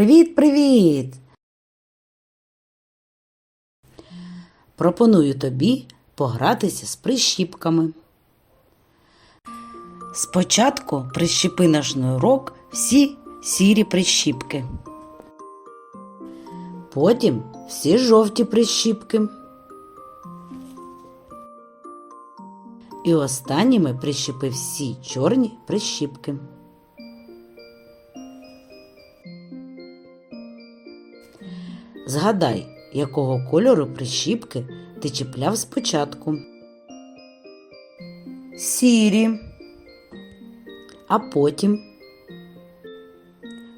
Привіт, привіт! Пропоную тобі погратися з прищіпками. Спочатку прищепи на шнурок всі сірі прищіпки. Потім всі жовті прищіпки. І останніми прищепи всі чорні прищіпки. Згадай, якого кольору прищіпки ти чіпляв спочатку. Сірі, а потім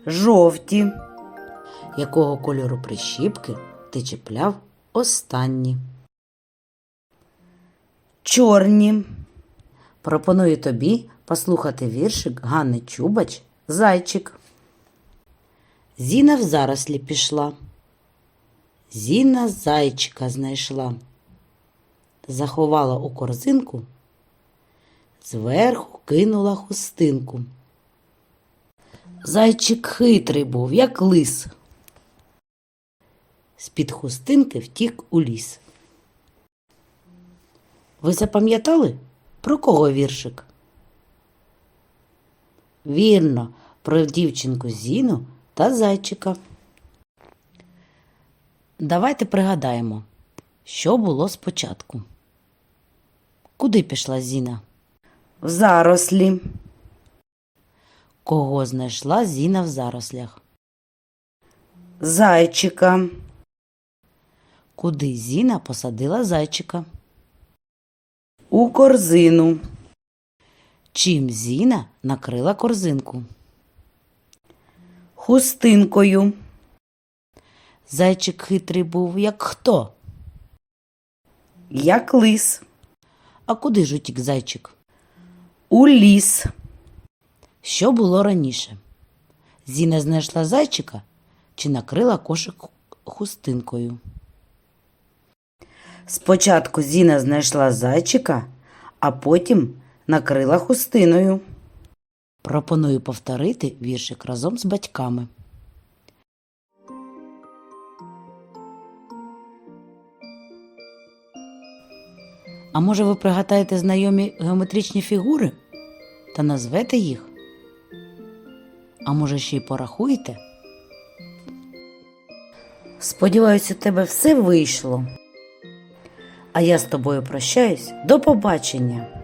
жовті. Якого кольору прищіпки ти чіпляв останні. Чорні. Пропоную тобі послухати віршик Ганни Чубач Зайчик. Зіна в зарослі пішла. Зіна зайчика знайшла, заховала у корзинку, зверху кинула хустинку. Зайчик хитрий був, як лис. З-під хустинки втік у ліс. Ви запам'ятали, про кого віршик? Вірно, про дівчинку Зіну та зайчика. Давайте пригадаємо, що було спочатку. Куди пішла Зіна? В зарослі. Кого знайшла Зіна в зарослях? Зайчика. Куди Зіна посадила зайчика? У корзину. Чим Зіна накрила корзинку? Хустинкою. Зайчик хитрий був, як хто? Як лис. А куди ж утік зайчик? У ліс. Що було раніше? Зіна знайшла зайчика чи накрила кошик хустинкою? Спочатку Зіна знайшла зайчика, а потім накрила хустиною. Пропоную повторити віршик разом з батьками. А може ви пригадаєте знайомі геометричні фігури та назвете їх? А може ще й порахуєте? Сподіваюся, у тебе все вийшло. А я з тобою прощаюсь. До побачення!